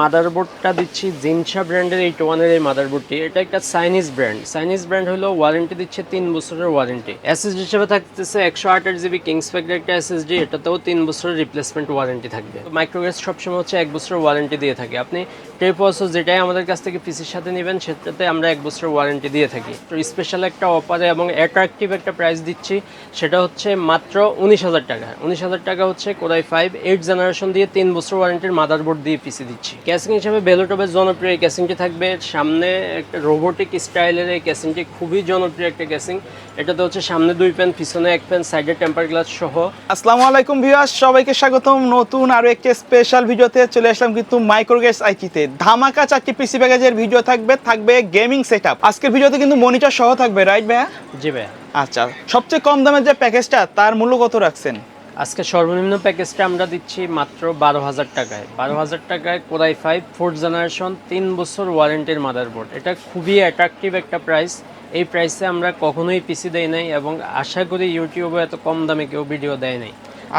মাদারবোর্ডটা দিচ্ছি জিনসা ব্র্যান্ডের এই টোয়ানের এই মাদারবোর্ডটি। এটা একটা চাইনিজ ব্র্যান্ড। চাইনিজ ব্র্যান্ড হলো ওয়ারেন্টি দিচ্ছে তিন বছরের ওয়ারেন্টি। এসএসডি হিসেবে থাকতেছে একশো আঠাশ জিবি কিংস ফ্যাক্টর একটা এসএসডি এটাতেও তিন বছরের রিপ্লেসমেন্ট ওয়ারেন্টি থাকবে। মাইক্রোগ্যাস সবসময় হচ্ছে এক বছরের ওয়ারেন্টি দিয়ে থাকে। আপনি টেপসও যেটাই আমাদের কাছ থেকে পিসির সাথে নেবেন, সেটাতে আমরা এক বছরের ওয়ারেন্টি দিয়ে থাকি। তো স্পেশাল একটা অফারে এবং অ্যাট্রাকটিভ একটা প্রাইস দিচ্ছি, সেটা হচ্ছে মাত্র উনিশ হাজার টাকা। উনিশ হাজার টাকা হচ্ছে কোরাই ফাইভ এইট জেনারেশন দিয়ে তিন বছর ওয়ারেন্টির মাদারবোর্ড দিয়ে পিসি দিচ্ছি। ক্যাসিং হিসেবে বেলোটপের জনপ্রিয় এই ক্যাসিংটি থাকবে। সামনে একটা রোবোটিক স্টাইলের এই ক্যাসিংটি খুবই জনপ্রিয় একটা ক্যাসিং এটাতে হচ্ছে সামনে দুই প্যান পিছনে এক প্যান সাইডে টেম্পার গ্লাস সহ। আসসালামু আলাইকুম ভিউয়ার্স সবাইকে স্বাগতম। নতুন আরও একটি স্পেশাল ভিডিওতে চলে আসলাম কিন্তু মাইক্রোগেস আইকিতে ধামাকা চারটি পিসি প্যাকেজের ভিডিও থাকবে থাকবে গেমিং সেটআপ আজকের ভিডিওতে কিন্তু মনিটর সহ থাকবে রাইট ভাইয়া? জি ভাইয়া। আচ্ছা সবচেয়ে কম দামের যে প্যাকেজটা তার মূল্য কত রাখছেন? আজকে সর্বনিম্ন প্যাকেজটা আমরা দিচ্ছি মাত্র বারো হাজার টাকায়। বারো হাজার টাকায় কোরাই ফাইভ ফোর্থ জেনারেশন তিন বছর ওয়ারেন্টির মাদারবোর্ড এটা খুবই অ্যাট্রাকটিভ একটা প্রাইস এই প্রাইসে আমরা কখনোই পিসি দেই নাই এবং আশা করি ইউটিউবে এত কম দামে কেউ ভিডিও দেয় নাই।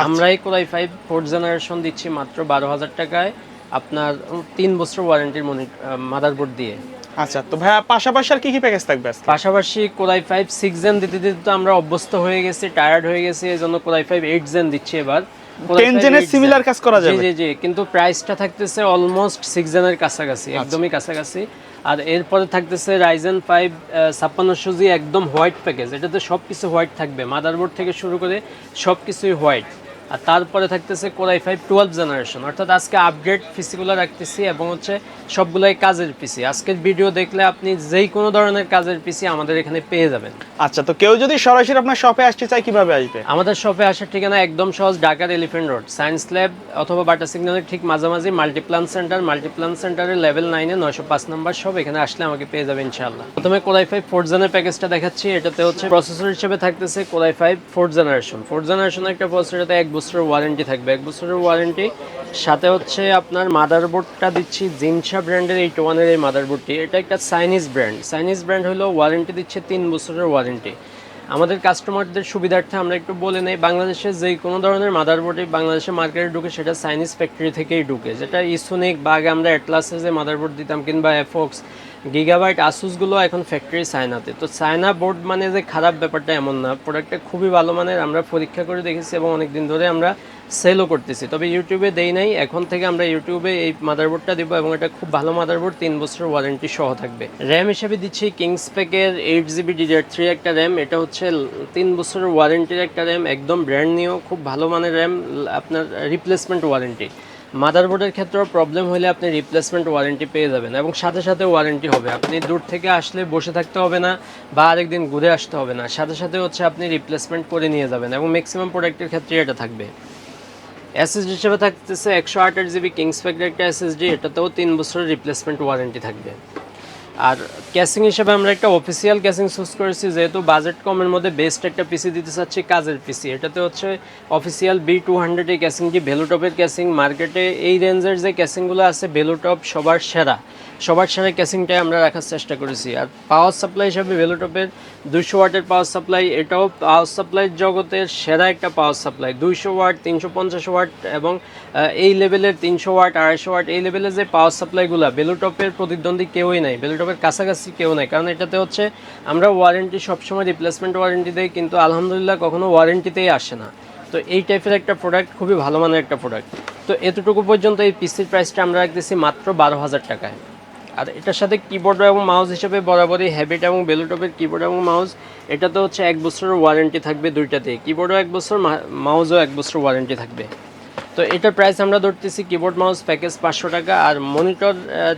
আমরাই কোরাই ফাইভ ফোর্থ জেনারেশন দিচ্ছি মাত্র বারো হাজার টাকায়। আপনার তিন বছর ওয়ারেন্টির মনি মাদারবোর্ড দিয়ে আচ্ছা তো ভাইয়া পাশাপাশি আর কি কি প্যাকেজ থাকবে আজকে? পাশাপাশি কোরাই ফাইভ সিক্স জেন দিতে দিতে তো আমরা অভ্যস্ত হয়ে গেছি টায়ার্ড হয়ে গেছি এই জন্য কোরাই ফাইভ এইট জেন দিচ্ছি এবার Core 10 জেনের 8 কাজ করা যাবে? জি জি জি কিন্তু প্রাইসটা থাকতেছে অলমোস্ট সিক্স জেনের কাছাকাছি আচ্ছা। একদমই কাছাকাছি আর এরপরে থাকতেছে রাইজেন ফাইভ ছাপ্পান্নশো জি একদম হোয়াইট প্যাকেজ এটাতে সব কিছু হোয়াইট থাকবে মাদারবোর্ড থেকে শুরু করে সব কিছুই হোয়াইট আর তারপরে থাকতেছে কোরাই ফাইভ টুয়েলভ জেনারেশন অর্থাৎ আজকে আপডেট পিসিগুলো রাখতেছি এবং হচ্ছে সবগুলাই কাজের পিসি আজকের ভিডিও দেখলে আপনি যেই কোনো ধরনের কাজের পিসি আমাদের এখানে পেয়ে যাবেন। আচ্ছা তো কেউ যদি সরাসরি আপনার শপে আসতে চায় কীভাবে আসবে? আমাদের শপে আসার ঠিকানা একদম সহজ ঢাকার এলিফেন্ট রোড সায়েন্স ল্যাব অথবা বাটা সিগন্যালের ঠিক মাঝামাঝি মাল্টিপ্লান সেন্টার মাল্টিপ্লান সেন্টারের লেভেল নাইনে নয়শো পাঁচ নম্বর সব এখানে আসলে আমাকে পেয়ে যাবে ইনশাআল্লাহ। প্রথমে কোরাই ফাইভ ফোর্থ জেনের প্যাকেজটা দেখাচ্ছি। এটাতে হচ্ছে প্রসেসর হিসেবে থাকতেছে core i five fourth generation fourth জেনারেশনের একটা প্রসেসর এক বছরের ওয়ারেন্টি থাকবে। এক বছরের ওয়ারেন্টি। সাথে হচ্ছে আপনার মাদারবোর্ডটা দিচ্ছি জিনসা ব্র্যান্ডের এই টোয়ানের এই মাদারবোর্ডটি। এটা একটা চাইনিজ ব্র্যান্ড। চাইনিজ ব্র্যান্ড হলো ওয়ারেন্টি দিচ্ছে তিন বছরের ওয়ারেন্টি। আমাদের কাস্টমারদের সুবিধার্থে আমরা একটু বলে নেই, বাংলাদেশে যে কোনো ধরনের মাদারবোর্ডে বাংলাদেশে মার্কেটে ঢুকে সেটা চাইনিজ ফ্যাক্টরি থেকেই ঢুকে। যেটা ইসোনিক বা আগে আমরা অ্যাটলাসে যে মাদারবোর্ড দিতাম কিংবা এফোক্স গিগাবাইট আসুসগুলো এখন ফ্যাক্টরি চায়নাতে তো চায়না বোর্ড মানে যে খারাপ ব্যাপারটা এমন না প্রোডাক্টটা খুবই ভালো মানের, আমরা পরীক্ষা করে দেখেছি এবং অনেক দিন ধরে আমরা সেলও করতেছি। তবে ইউটিউবে দেই নাই, এখন থেকে আমরা ইউটিউবে এই মাদারবোর্ডটা দেবো এবং এটা খুব ভালো মাদারবোর্ড তিন বছরের ওয়ারেন্টি সহ থাকবে। র্যাম হিসেবে দিচ্ছি কিংস প্যাকের এইট জিবি ডিজার থ্রি একটা র্যাম এটা হচ্ছে তিন বছরের ওয়ারেন্টির একটা র্যাম একদম ব্র্যান্ড নিউ খুব ভালো মানের র্যাম আপনার রিপ্লেসমেন্ট ওয়ারেন্টি মাদারবোর্ডের ক্ষেত্রেও প্রবলেম হলে আপনি রিপ্লেসমেন্ট ওয়ারেন্টি পেয়ে যাবেন এবং সাথে সাথে ওয়ারেন্টি হবে। আপনি দূর থেকে আসলে বসে থাকতে হবে না বা আরেকদিন ঘুরে আসতে হবে না। সাথে সাথে হচ্ছে আপনি রিপ্লেসমেন্ট করে নিয়ে যাবেন এবং ম্যাক্সিমাম প্রোডাক্টের ক্ষেত্রে এটা থাকবে। এসএসডি হিসেবে থাকতেছে একশো আঠাশ জিবি কিংস ফ্যাক্টর একটা এসএসডি এটাতেও তিন বছরের রিপ্লেসমেন্ট ওয়ারেন্টি থাকবে। আর ক্যাসিং হিসেবে আমরা একটা অফিসিয়াল ক্যাসিং চুজ করেছি, যেহেতু বাজেট কমের মধ্যে বেস্ট একটা পিসি দিতে চাচ্ছি কাজের পিসি এটাতে হচ্ছে অফিসিয়াল বি টু হান্ড্রেড এই ক্যাসিংটি ভেলুটপের ক্যাসিং মার্কেটে এই রেঞ্জের যে ক্যাসিংগুলো আছে ভেলুটপ সবার সেরা। সবার সেরা ক্যাসিংটাই আমরা রাখার চেষ্টা করেছি। আর পাওয়ার সাপ্লাই হিসাবে ভেলুটপের দুইশো ওয়াটের পাওয়ার সাপ্লাই এটাও পাওয়ার সাপ্লাই জগতের সেরা একটা পাওয়ার সাপ্লাই দুইশো ওয়াট, তিনশো পঞ্চাশ ওয়াট এবং এই লেভেলের তিনশো ওয়াট, আড়াইশো ওয়াট, এই লেভেলের যে পাওয়ার সাপ্লাইগুলো বেলুটপের প্রতিদ্বন্দ্বী কেউই নাই বেলুটপের কাছাকাছি কেউ নাই। কারণ এটাতে হচ্ছে, আমরা ওয়ারেন্টি সবসময় রিপ্লেসমেন্ট ওয়ারেন্টি দেই, কিন্তু আলহামদুলিল্লাহ কখনো ওয়ারেন্টিতেই আসে না। তো এই টাইপের একটা প্রোডাক্ট খুবই ভালো মানের একটা প্রোডাক্ট তো এতটুকু পর্যন্ত এই পিসির প্রাইসটা আমরা রাখতেছি মাত্র বারো হাজার টাকায়। আর এটার সাথে কিবোর্ড এবং মাউস হিসেবে বরাবরই হ্যাবিট এবং বেলুটপের কিবোর্ড এবং মাউস এটা তো হচ্ছে এক বছরের ওয়ারেন্টি থাকবে দুইটাতে কিবোর্ডও এক বছর মাউসও এক বছর ওয়ারেন্টি থাকবে। তো এটার প্রাইস আমরা ধরতেছি কিবোর্ড মাউস প্যাকেজ পাঁচশো টাকা। আর মনিটর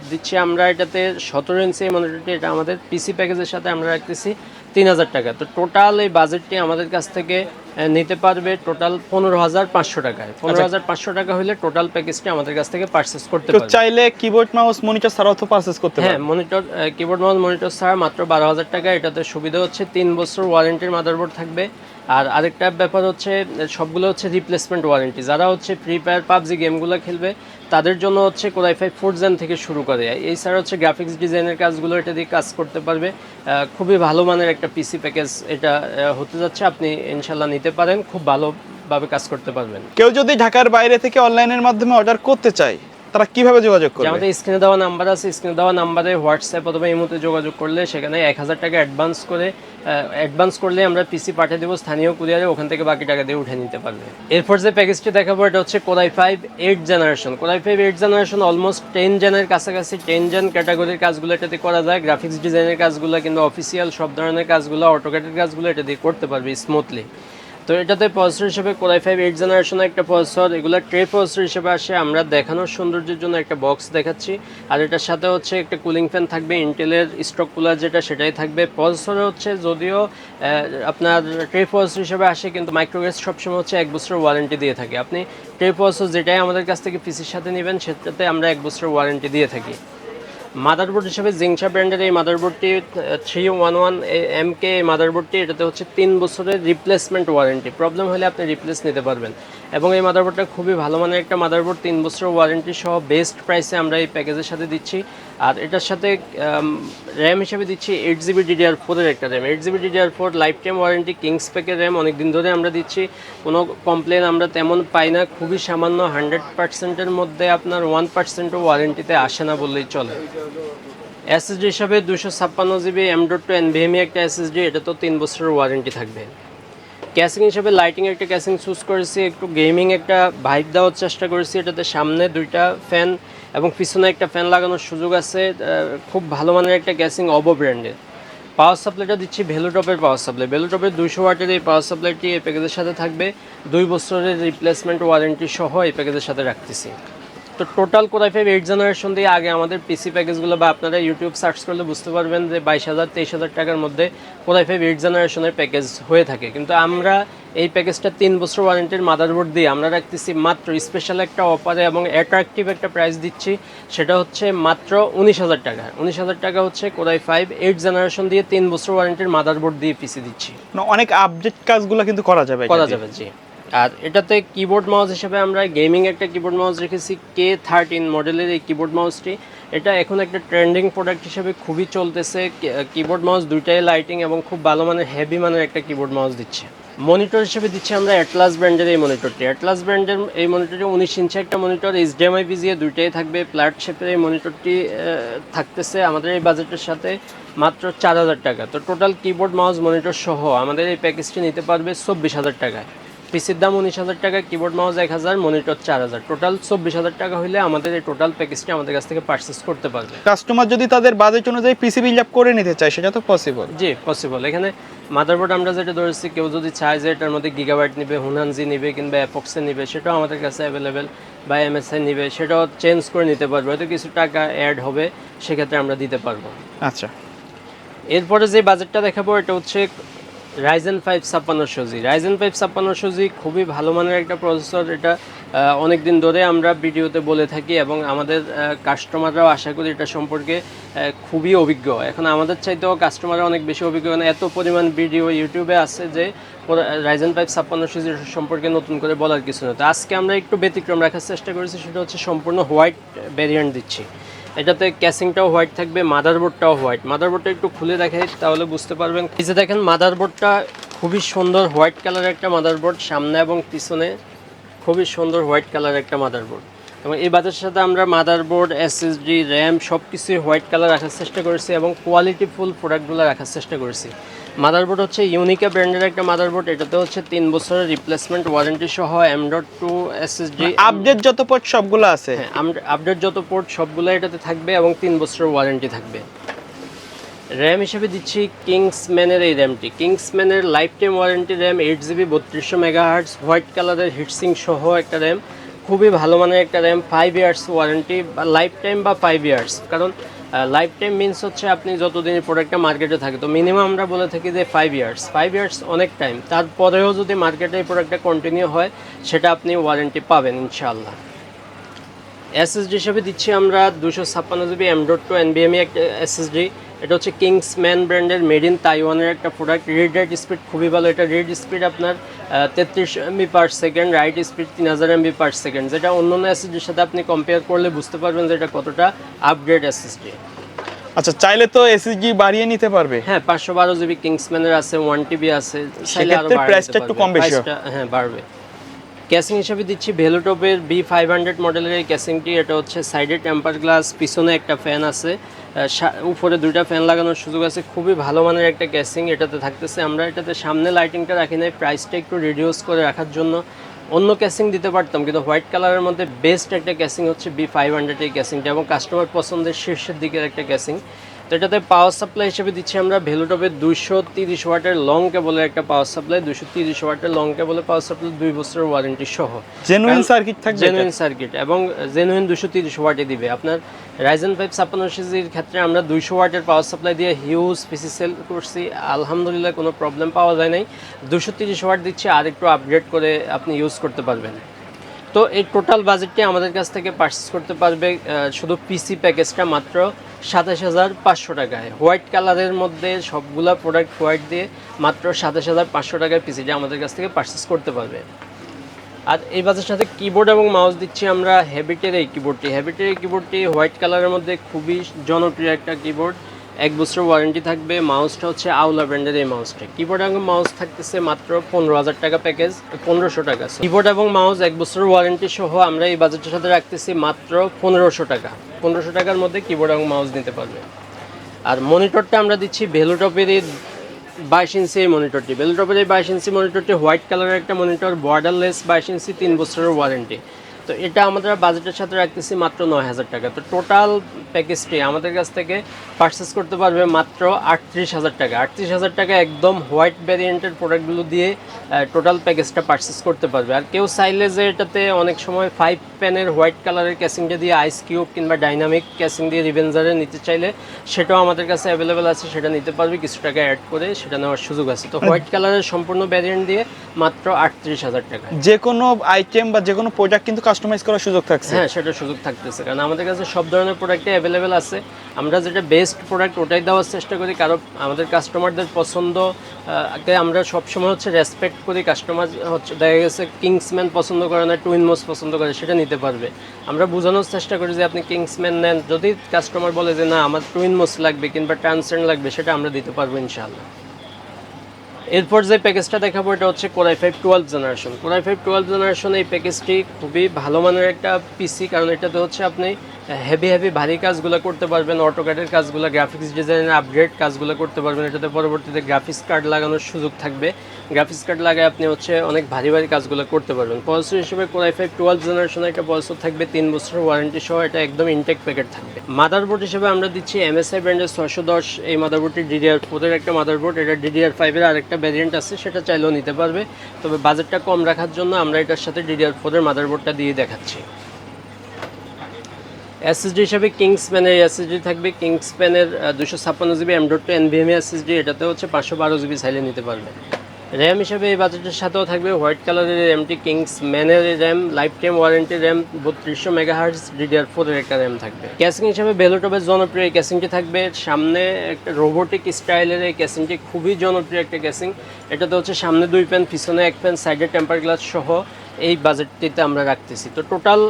দিচ্ছি আমরা এটাতে সতেরো ইঞ্চি মনিটরটি এটা আমাদের পিসি প্যাকেজের সাথে আমরা রাখতেছি। তিন হাজার টাকা। তো টোটাল এই বাজেটটি আমাদের কাছ থেকে নিতে পারবে টোটাল পনেরো হাজার পাঁচশো টাকায়। পনেরো হাজার পাঁচশো টাকা হলে টোটাল প্যাকেজটি আমাদের কাছ থেকে পারচেস করতে পারবে। চাইলে কিবোর্ড মাউস মনিটর ছাড়াও তো পারচেস করতে হ্যাঁ মনিটর কিবোর্ড মাউস মনিটর ছাড়া মাত্র বারো হাজার টাকা। এটাতে সুবিধা হচ্ছে তিন বছর ওয়ারেন্টির মাদারবোর্ড থাকবে। আর আরেকটা ব্যাপার হচ্ছে সবগুলো হচ্ছে রিপ্লেসমেন্ট ওয়ারেন্টি যারা হচ্ছে ফ্রি ফায়ার পাবজি গেমগুলো খেলবে তাদের জন্য হচ্ছে কোরাই ফাইভ ফোর জেন থেকে শুরু করে। এছাড়া হচ্ছে গ্রাফিক্স ডিজাইনের কাজগুলো এটা দিয়ে কাজ করতে পারবে। খুবই ভালো মানের একটা পিসি প্যাকেজ এটা হতে যাচ্ছে। আপনি ইনশাল্লাহ নিতে পারেন। খুব ভালোভাবে কাজ করতে পারবেন। কেউ যদি ঢাকার বাইরে থেকে অনলাইনের মাধ্যমে অর্ডার করতে চায় তারা কীভাবে যোগাযোগ করবে? আমাদের স্ক্রিনে দেওয়া নাম্বার আছে, স্ক্রিনে দেওয়া নাম্বারে হোয়াটসঅ্যাপ অথবা এই মুহূর্তে যোগাযোগ করলে সেখানে এক হাজার টাকা অ্যাডভান্স করে অ্যাডভান্স করলে আমরা পিসি পাঠিয়ে দেবো, স্থানীয় কুরিয়ারে ওখান থেকে বাকি টাকা দিয়ে উঠে নিতে পারবে। এরপর যে প্যাকেজটি দেখাবো, এটা হচ্ছে core i five eight generation core i five eight generation almost ten জেনের কাছাকাছি টেন জেন ক্যাটাগরির কাজগুলো এটাতে করা যায় গ্রাফিক্স ডিজাইনের কাজগুলো কিন্তু অফিসিয়াল সব ধরনের কাজগুলো অটোকেটের কাজগুলো এটা দিয়ে করতে পারবে স্মুথলি তো এটাতে প্রসেসর হিসেবে কোরাই ফাইভ এইট জেনারেশনের একটা প্রসেসর এগুলো ট্রে প্রসেসর হিসেবে আসে। আমরা দেখানোর সৌন্দর্যের জন্য একটা বক্স দেখাচ্ছি। আর এটার সাথে হচ্ছে একটা কুলিং ফ্যান থাকবে ইন্টেলের স্টক কুলার যেটা সেটাই থাকবে। প্রসেসরে হচ্ছে যদিও আপনার ট্রে প্রসেসর হিসেবে আসে, কিন্তু মাইক্রোগ্যাস সবসময় হচ্ছে এক বছরের ওয়ারেন্টি দিয়ে থাকে। আপনি ট্রে প্রসেসর যেটাই আমাদের কাছ থেকে পিসির সাথে নেবেন, সেটাতে আমরা এক বছরের ওয়ারেন্টি দিয়ে থাকি। মাদারবোর্ড হিসেবে জিংসা ব্র্যান্ডের এই মাদারবোর্ডটি three one one M K মাদারবোর্ডটি, এটাতে হচ্ছে তিন বছরের রিপ্লেসমেন্ট ওয়ারেন্টি প্রবলেম হলে আপনি রিপ্লেস নিতে পারবেন। এবং এই মাদারবোর্ডটা খুবই ভালো মানের একটা মাদারবোর্ড তিন বছরের ওয়ারেন্টি সহ বেস্ট প্রাইসে আমরা এই প্যাকেজের সাথে দিচ্ছি। আর এটার সাথে র্যাম হিসেবে দিচ্ছি এইট জিবি ডিডিআর ফোরের একটা RAM eight GB DDR four lifetime warranty Kings প্যাকের র্যাম অনেক দিন ধরে আমরা দিচ্ছি। কোনো কমপ্লেন আমরা তেমন পাই না। খুবই সামান্য হান্ড্রেড পার্সেন্টের মধ্যে আপনার ওয়ান পার্সেন্টও ওয়ারেন্টিতে আসে না বললেই চলে। এসএসডি হিসাবে দুশো ছাপ্পান্ন GB M dot two NVMe একটা এসএসডি এটা তো তিন বছরের ওয়ারেন্টি থাকবে। ক্যাসিং হিসেবে লাইটিং একটা ক্যাসিং চুজ করেছি, একটু গেমিং একটা ভাইব দেওয়ার চেষ্টা করেছি, এটাতে সামনে দুইটা ফ্যান এবং পিছনে একটা ফ্যান লাগানোর সুযোগ আছে খুব ভালো মানের একটা ক্যাসিং অবো ব্র্যান্ডের পাওয়ার সাপ্লাইটা দিচ্ছি ভেলুটপের পাওয়ার সাপ্লাই ভেলুটপের দুইশো ওয়াটের এই পাওয়ার সাপ্লাইটি এই প্যাকেজের সাথে থাকবে, দুই বছরের রিপ্লেসমেন্ট ওয়ারেন্টি সহ এই প্যাকেজের সাথে রাখতেছি। তো total core i five eight generation দিয়ে আগে আমাদের পিসি প্যাকেজগুলো বা আপনারা ইউটিউব সার্চ করলে বুঝতে পারবেন যে বাইশ হাজার তেইশ হাজার টাকার মধ্যে কোরাই ফাইভ এইট জেনারেশনের প্যাকেজ হয়ে থাকে। কিন্তু আমরা এই প্যাকেজটা তিন বছর ওয়ারেন্টির মাদারবোর্ড দিয়ে আমরা রাখতেছি মাত্র স্পেশাল একটা অফারে এবং অ্যাট্রাকটিভ একটা প্রাইস দিচ্ছি সেটা হচ্ছে মাত্র উনিশ হাজার টাকা। উনিশ হাজার টাকা হচ্ছে কোরাই ফাইভ এইট জেনারেশন দিয়ে তিন বছর ওয়ারেন্টির মাদারবোর্ড দিয়ে পিসি দিচ্ছি। অনেক আপডেট কাজগুলো কিন্তু করা যাবে করা যাবে জি। আর এটাতে কিবোর্ড মাউস হিসেবে আমরা গেমিং একটা কিবোর্ড মাউস রেখেছি কে থার্টিন মডেলের এই কিবোর্ড মাউসটি এটা এখন একটা ট্রেন্ডিং প্রোডাক্ট হিসেবে খুবই চলতেছে। কিবোর্ড মাউস দুইটাই লাইটিং এবং খুব ভালো মানের হেভি মানের একটা কিবোর্ড মাউস দিচ্ছে। মনিটর হিসেবে দিচ্ছি আমরা অ্যাটলাস ব্র্যান্ডের এই মনিটরটি অ্যাটলাস ব্র্যান্ডের এই মনিটরটি উনিশ ইঞ্চি একটা মনিটর এইচডিএমআই পিজিএ দুইটাই থাকবে। ফ্ল্যাট শেপের এই মনিটরটি থাকতেছে আমাদের এই বাজেটের সাথে মাত্র চার হাজার টাকা। তো টোটাল কিবোর্ড মাউস মনিটর সহ আমাদের এই প্যাকেজটি নিতে পারবে চব্বিশ হাজার টাকায়। পিসির দাম উনিশ হাজার টাকা কিবোর্ড মাউস এক হাজার মনিটর চার হাজার। টোটাল চব্বিশ হাজার টাকা হলে আমাদের এই টোটাল প্যাকেজটি আমাদের কাছ থেকে পারচেস করতে পারবে। কাস্টমার যদি তাদের বাজেট অনুযায়ী পিসি বিল্ড আপ করে নিতে চায় সেটা তো পসিবল জি পসিবল এখানে মাদারবোর্ড আমরা যেটা ধরেছি কেউ যদি চায় যে এটার মধ্যে গিগাবাইট নিবে হুনানজি নিবে কিংবা অ্যাপক্সে নিবে সেটাও আমাদের কাছে অ্যাভেলেবেল বা এম এমএসআই নিবে সেটাও চেঞ্জ করে নিতে পারবে। হয়তো কিছু টাকা অ্যাড হবে সেক্ষেত্রে আমরা দিতে পারব। আচ্ছা। এরপরে যে বাজেটটা দেখাবো এটা হচ্ছে রাইজেন ফাইভ ছাপ্পান্নশো জি রাইজেন ফাইভ ছাপ্পান্নশো জি খুবই ভালো মানের একটা প্রসেসর এটা অনেক দিন ধরে আমরা ভিডিওতে বলে থাকি এবং আমাদের কাস্টমাররাও আশা করি এটা সম্পর্কে খুবই অভিজ্ঞ। এখন আমাদের চাইতেও কাস্টমাররা অনেক বেশি অভিজ্ঞ। কারণ এত পরিমাণ ভিডিও ইউটিউবে আছে যে রাইজেন ফাইভ ছাপ্পান্নশো জি সম্পর্কে নতুন করে বলার কিছু না তো আজকে আমরা একটু ব্যতিক্রম রাখার চেষ্টা করেছি। সেটা হচ্ছে সম্পূর্ণ হোয়াইট ভ্যারিয়েন্ট দিচ্ছি। এটাতে ক্যাসিংটাও হোয়াইট থাকবে মাদারবোর্ডটাও হোয়াইট মাদারবোর্ডটা একটু খুলে দেখাই, তাহলে বুঝতে পারবেন। এই দেখেন মাদারবোর্ডটা খুবই সুন্দর হোয়াইট কালারের একটা মাদারবোর্ড সামনে এবং পিছনে খুবই সুন্দর হোয়াইট কালারের একটা মাদারবোর্ড এবং এই বাজারের সাথে আমরা মাদারবোর্ড এসএসডি র্যাম সব কিছুই হোয়াইট কালার রাখার চেষ্টা করেছি এবং কোয়ালিটিফুল প্রোডাক্টগুলো রাখার চেষ্টা করেছি। মাদারবোর্ড হচ্ছে ইউনিকা ব্র্যান্ডের একটা মাদারবোর্ড এটাতে হচ্ছে তিন বছরের রিপ্লেসমেন্ট ওয়ারেন্টি সহ M dot two SSD update যত পথ সবগুলো আছে। হ্যাঁ আপডেট যত পোর্ট সবগুলো এটাতে থাকবে এবং তিন বছরের ওয়ারেন্টি থাকবে। র্যাম হিসেবে দিচ্ছি কিংসম্যানের এই র্যামটি কিংসম্যানের lifetime warranty RAM eight GB বত্রিশশো মেগাহার্টস হোয়াইট কালারের হিটসিং সহ একটা র্যাম খুবই ভালো মানের একটা র্যাম ফাইভ ইয়ার্স ওয়ারেন্টি বা লাইফ টাইম বা ফাইভ ইয়ার্স কারণ লাইফ টাইম মিনস হচ্ছে আপনি যতদিন প্রোডাক্টটা মার্কেটে থাকে, তো মিনিমাম আমরা বলে থাকি যে ফাইভ ইয়ার্স ফাইভ ইয়ার্স অনেক টাইম তারপরেও যদি মার্কেটে এই প্রোডাক্টটা কন্টিনিউ হয়, সেটা আপনি ওয়ারেন্টি পাবেন ইনশাআল্লাহ। এসএসডি হিসেবে দিচ্ছি আমরা দুশো ছাপ্পান্ন জিবি এম ডট টু এনবিএমই একটা এসএসডি এটা হচ্ছে কিংস ম্যান ব্র্যান্ডের মেড ইন তাইওয়ানের একটা প্রোডাক্ট রিড রাইট স্পিড খুবই ভালো। এটা রিড স্পিড আপনার তেত্রিশ MB per second write speed তিন হাজার এমবি পার সেকেন্ড যেটা অন্য অন্য এসএসডির সাথে আপনি কম্পেয়ার করলে বুঝতে পারবেন যে এটা কতটা আপগ্রেড এসএসডি আচ্ছা চাইলে তো এসএসডি বাড়িয়ে নিতে পারবে। হ্যাঁ পাঁচশো বারো জিবি কিংসম্যানের আছে ওয়ান টিবি আছে চাইলে আরও সেক্ষেত্রে বাড়ায় price টা নিতে একটু। কম বেশি হ্যাঁ বাড়বে। ক্যাসিং হিসেবে দিচ্ছি ভেলোটপের বি ফাইভ হান্ড্রেড মডেলের এই ক্যাসিংটি। এটা হচ্ছে সাইডে টেম্পার গ্লাস পিছনে একটা ফ্যান আছে। উপরে দুইটা ফ্যান লাগানোর সুযোগ আছে। খুবই ভালো মানের একটা ক্যাসিং এটাতে থাকতেছে। আমরা এটাতে সামনে লাইটিংটা রাখি নাই। প্রাইসটা একটু রিডিউস করে রাখার জন্য অন্য ক্যাসিং দিতে পারতাম, কিন্তু হোয়াইট কালারের মধ্যে বেস্ট একটা ক্যাসিং হচ্ছে বি ফাইভ হান্ড্রেড এই ক্যাসিংটা এবং কাস্টমার পছন্দের শীর্ষের দিকের একটা ক্যাসিং। তো এটাতে পাওয়ার সাপ্লাই হিসেবে দিচ্ছি আমরা ভেলুটপের দুইশো তিরিশ ওয়াটের লং কেবলের একটা পাওয়ার সাপ্লাই দুশো তিরিশ ওয়াটের লং কেবলের পাওয়ার সাপ্লাই দুই বছরের ওয়ারেন্টি সহ। জেনুইন সার্কিট থাকবে জেনুইন সার্কিট এবং জেনুইন দুশো তিরিশ ওয়াটে দিবে। আপনার রাইজেন ফাইভ ছাপ্পান্ন সিজির ক্ষেত্রে আমরা দুইশো ওয়াটের পাওয়ার সাপ্লাই দিয়ে হিউজ পিসি সেল করছি। আলহামদুলিল্লাহ কোনো প্রবলেম পাওয়া যায় নাই। দুশো তিরিশ ওয়াট দিচ্ছে আর একটু আপগ্রেড করে আপনি ইউজ করতে পারবেন। তো এই টোটাল বাজেটটি আমাদের কাছ থেকে পারচেস করতে পারবে শুধু পিসি প্যাকেজটা মাত্র সাতাশ হাজার পাঁচশো টাকায়। হোয়াইট কালারের মধ্যে সবগুলা প্রোডাক্ট হোয়াইট দিয়ে মাত্র সাতাশ হাজার পাঁচশো টাকায় পিসিটা আমাদের কাছ থেকে পারচেস করতে পারবে। আর এই বাজের সাথে কিবোর্ড এবং মাউস দিচ্ছি আমরা হ্যাবিটের এই কিবোর্ডটি হ্যাবিটের এই কিবোর্ডটি হোয়াইট কালারের মধ্যে খুবই জনপ্রিয় একটা কিবোর্ড এক বছর ওয়ারেন্টি থাকবে মাউসটা হচ্ছে আউলা ব্র্যান্ডের এই মাউসটা কিবোর্ড এবং মাউস থাকতেছে মাত্র পনেরো হাজার টাকা প্যাকেজ পনেরোশো টাকা কিবোর্ড এবং মাউস এক বছর ওয়ারেন্টি সহ আমরা এই বাজেটের সাথে রাখতেছি মাত্র পনেরোশো টাকা। পনেরোশো টাকার মধ্যে কিবোর্ড এবং মাউস নিতে পারবে। আর মনিটরটা আমরা দিচ্ছি ভেলোটপের এই বাইশ ইঞ্চি এই মনিটরটি ভেলোটপের এই বাইশ ইঞ্চি মনিটরটি হোয়াইট কালারের একটা মনিটর বর্ডারলেস বাইশ ইঞ্চি, তিন বছরের ওয়ারেন্টি তো এটা আমাদের বাজেটের সাথে রাখতেছি মাত্র নয় হাজার টাকা। তো টোটাল প্যাকেজটি আমাদের কাছ থেকে পারচেস করতে পারবে মাত্র আটত্রিশ হাজার টাকা। আটত্রিশ হাজার টাকা একদম হোয়াইট ভ্যারিয়েন্টের প্রোডাক্টগুলো দিয়ে টোটাল প্যাকেজটা পারচেস করতে পারবে। আর কেউ চাইলে যে এটাতে অনেক সময় ফাইভ প্যানের হোয়াইট কালারের ক্যাসিংটা দিয়ে আইস কিউব কিংবা ডাইনামিক ক্যাসিং দিয়ে রিভেঞ্জারে নিতে চাইলে সেটাও আমাদের কাছে অ্যাভেলেবেল আছে সেটা নিতে পারবে কিছু টাকা অ্যাড করে সেটা নেওয়ার সুযোগ আছে। তো হোয়াইট কালারের সম্পূর্ণ ভ্যারিয়েন্ট দিয়ে মাত্র আটত্রিশ হাজার টাকা। যে কোনো আইটেম বা যে কোনো প্রোডাক্ট কিন্তু কাস্টমাইজ করার সুযোগ থাকছে। হ্যাঁ সেটা সুযোগ থাকতেছে কারণ আমাদের কাছে সব ধরনের প্রোডাক্টই অ্যাভেলেবেল আছে। আমরা যেটা বেস্ট প্রোডাক্ট ওটাই দেওয়ার চেষ্টা করি কারণ আমাদের কাস্টমারদের পছন্দ আহ, কে আমরা সবসময় হচ্ছে রেসপেক্ট করি কাস্টমার হচ্ছে দেখা গেছে কিংসম্যান পছন্দ করে না টুইন মোস পছন্দ করে সেটা নিতে পারবে। আমরা বোঝানোর চেষ্টা করি যে আপনি কিংসম্যান নেন। যদি কাস্টমার বলে যে, না, আমার টুইন মোস লাগবে কিংবা ট্রান্সেন্ড লাগবে, সেটা আমরা দিতে পারব ইনশাআল্লাহ। এরপর যে প্যাকেজটা দেখাবো, এটা হচ্ছে core i five twelve generation core i five twelve generation এই প্যাকেজটি খুবই ভালো মানের একটা পিসি কারণ এটাতে হচ্ছে আপনি হেভি হেভি ভারী কাজগুলো করতে পারবেন অটোক্যাডের কাজগুলো গ্রাফিক্স ডিজাইনের আপগ্রেড কাজগুলো করতে পারবেন। এটাতে পরবর্তীতে গ্রাফিক্স কার্ড লাগানোর সুযোগ থাকবে। গ্রাফিক্স কার্ড লাগায় আপনি হচ্ছে অনেক ভারী ভারী কাজগুলো করতে পারবেন। প্রসেসর হিসেবে কোরাই ফাইভ টুয়েলভ জেনারেশনের একটা প্রসেসর থাকবে, তিন বছরের ওয়ারেন্টি সহ এটা একদম ইনটেক প্যাকেট থাকবে। মাদারবোর্ড হিসেবে আমরা দিচ্ছি এমএসআই ব্র্যান্ডের ছশো দশ, এই মাদারবোর্ডটি ডিডিআর ফোরের একটা মাদারবোর্ড এটা ডিডিআর ফাইভের আরেকটা ভ্যারিয়েন্ট আছে, সেটা চাইলেও নিতে পারবে। তবে বাজেটটা কম রাখার জন্য আমরা এটার সাথে ডিডিআর ফোরের মাদারবোর্ডটা দিয়ে দেখাচ্ছি। এসএসডি হিসাবে কিংসম্যানের এসএসডি থাকবে। কিংসম্যানের দুশো ছাপ্পান্ন GB M two NVMe SSD এটাতে হচ্ছে পাঁচশো বারো জিবি চাইলে নিতে পারবে। র্যাম হিসাবে এই বাজেটের সাথেও থাকবে হোয়াইট কালারের র্যামটি কিংস ম্যানের RAM life time warranty RAM বত্রিশশো মেগাহার্স ডিডিআর ফোরের একটা র্যাম থাকবে। ক্যাসিং হিসাবে ভেলোটপের জনপ্রিয় এই ক্যাসিংটি থাকবে। সামনে একটা রোবোটিক স্টাইলের এই ক্যাসিংটি খুবই জনপ্রিয় একটা ক্যাসিং এটাতে হচ্ছে সামনে দুই প্যান, পিছনে এক প্যান সাইডে টেম্পার গ্লাস সহ এই বাজেটটিতে আমরা রাখতেছি। তো টোটাল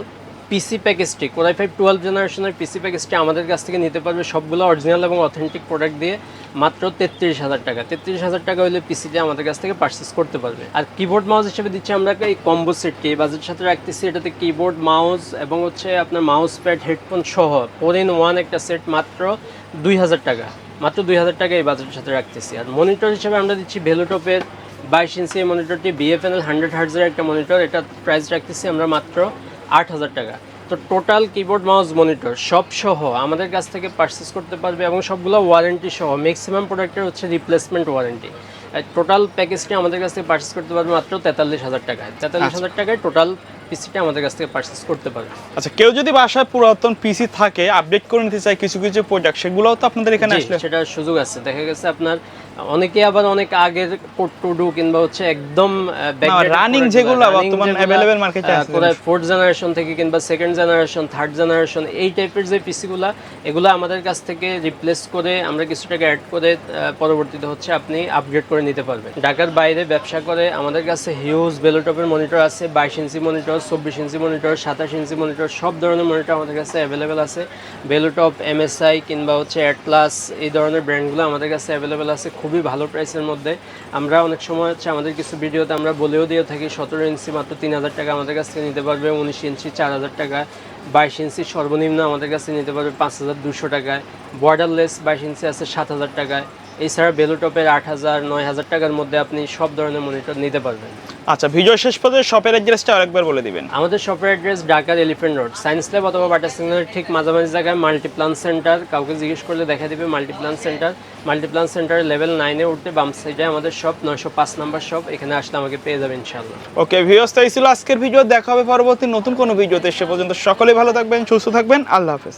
পিসি প্যাকেজটি কোরাই ফাইভ টুয়েলভ জেনারেশনের পিসি প্যাকেজটি আমাদের কাছ থেকে নিতে পারবে সবগুলো অরিজিনাল এবং অথেন্টিক প্রোডাক্ট দিয়ে মাত্র তেত্রিশ হাজার টাকা। তেত্রিশ হাজার টাকা হলে পিসিটি আমাদের কাছ থেকে পারচেস করতে পারবে। আর কিবোর্ড মাউস হিসেবে দিচ্ছি আমরা এই কম্বো সেটটি এই বাজেটের সাথে রাখতেছি। এটাতে কিবোর্ড মাউস এবং হচ্ছে আপনার মাউস প্যাড হেডফোন সহ ফোর ইন ওয়ান একটা সেট মাত্র দুই হাজার টাকা। মাত্র দুই হাজার টাকা এই বাজেটের সাথে রাখতেছি। আর মনিটর হিসেবে আমরা দিচ্ছি ভেলোটপের বাইশ ইঞ্চি মনিটরটি বিএফএনএল হান্ড্রেড হার্জের একটা মনিটর এটা প্রাইস রাখতেছি আমরা মাত্র আট হাজার টাকা। তো টোটাল কিবোর্ড মাউস মনিটর সব সহ আমাদের কাছ থেকে পারচেস করতে পারবে এবং সবগুলো ওয়ারেন্টি সহ ম্যাক্সিমাম প্রোডাক্টের হচ্ছে রিপ্লেসমেন্ট ওয়ারেন্টি টোটাল প্যাকেজটি আমাদের কাছ থেকে পারচেস করতে পারবে মাত্র তেতাল্লিশ হাজার টাকায়। তেতাল্লিশ হাজার টাকায় টোটাল পিসিটা আমাদের কাছ থেকে পারচেস করতে পারবে। আচ্ছা কেউ যদি বাসায় পুরাতন পিসি থাকে আপডেট করে নিতে চায় কিছু কিছু প্রোডাক্ট সেগুলোও তো আপনাদের এখানে আসলে সেটার সুযোগ আছে। দেখা গেছে আপনার অনেকে আবার অনেক আগের কোড টু ডু কিংবা হচ্ছে একদম running যেগুলো বর্তমান market এ আছে। কোথায় ফোর্থ জেনারেশন থেকে কিংবা সেকেন্ড জেনারেশন থার্ড জেনারেশন এই টাইপের যে পিসিগুলা এগুলো আমাদের কাছ থেকে রিপ্লেস করে আমরা কিছু টাকা অ্যাড করে পরবর্তীতে হচ্ছে আপনি আপগ্রেড করে নিতে পারবেন। ঢাকার বাইরে ব্যবসা করে আমাদের কাছে হিউজ বেলোটপের মনিটর আছে বাইশ ইঞ্চি মনিটর চব্বিশ ইঞ্চি মনিটর সাতাশ ইঞ্চি মনিটর সব ধরনের মনিটর আমাদের কাছে অ্যাভেলেবেল আছে। বেলোটপ এমএসআই কিংবা হচ্ছে অ্যাটলাস এই ধরনের ব্র্যান্ডগুলো আমাদের কাছে অ্যাভেলেবেল আছে। খুব খুবই ভালো প্রাইসের মধ্যে। আমরা অনেক সময় হচ্ছে আমাদের কিছু ভিডিওতে আমরা বলেও দিয়ে থাকি, সতেরো ইঞ্চি মাত্র তিন হাজার টাকা আমাদের কাছ থেকে নিতে পারবে, উনিশ ইঞ্চি চার হাজার টাকা, বাইশ ইঞ্চি সর্বনিম্ন আমাদের কাছে নিতে পারবে পাঁচ হাজার দুশো টাকায়। বর্ডারলেস বাইশ ইঞ্চি আছে সাত হাজার টাকায়। এছাড়া বেলুটপের আট হাজার নয় হাজার টাকার মধ্যে আপনি সব ধরনের মনিটর নিতে পারবেন। আচ্ছা ভিডিও শেষ পর্যন্ত শপের অ্যাড্রেসটা আরেকবার বলে দিবেন। আমাদের শপের অ্যাড্রেস ঢাকার এলিফেন্ট রোড সায়েন্স ল্যাব অথবা বাটার সিগন্যালের ঠিক মাঝামাঝি জায়গায় মাল্টিপ্লান সেন্টার কাউকে জিজ্ঞেস করলে দেখা দেবে Multiplan center Multiplan center level নাইনে উঠতে বাম সাইডে আমাদের শপ নয়শো পাঁচ নাম্বার শপ এখানে আসলে আমাকে পেয়ে যাবেন ইনশাল্লাহ ওকে ভিউয়ার্স তাই ছিল আজকের ভিডিও দেখা হবে পরবর্তী নতুন কোনো ভিডিওতে সে পর্যন্ত সকলে ভালো থাকবেন সুস্থ থাকবেন। আল্লাহ হাফেজ।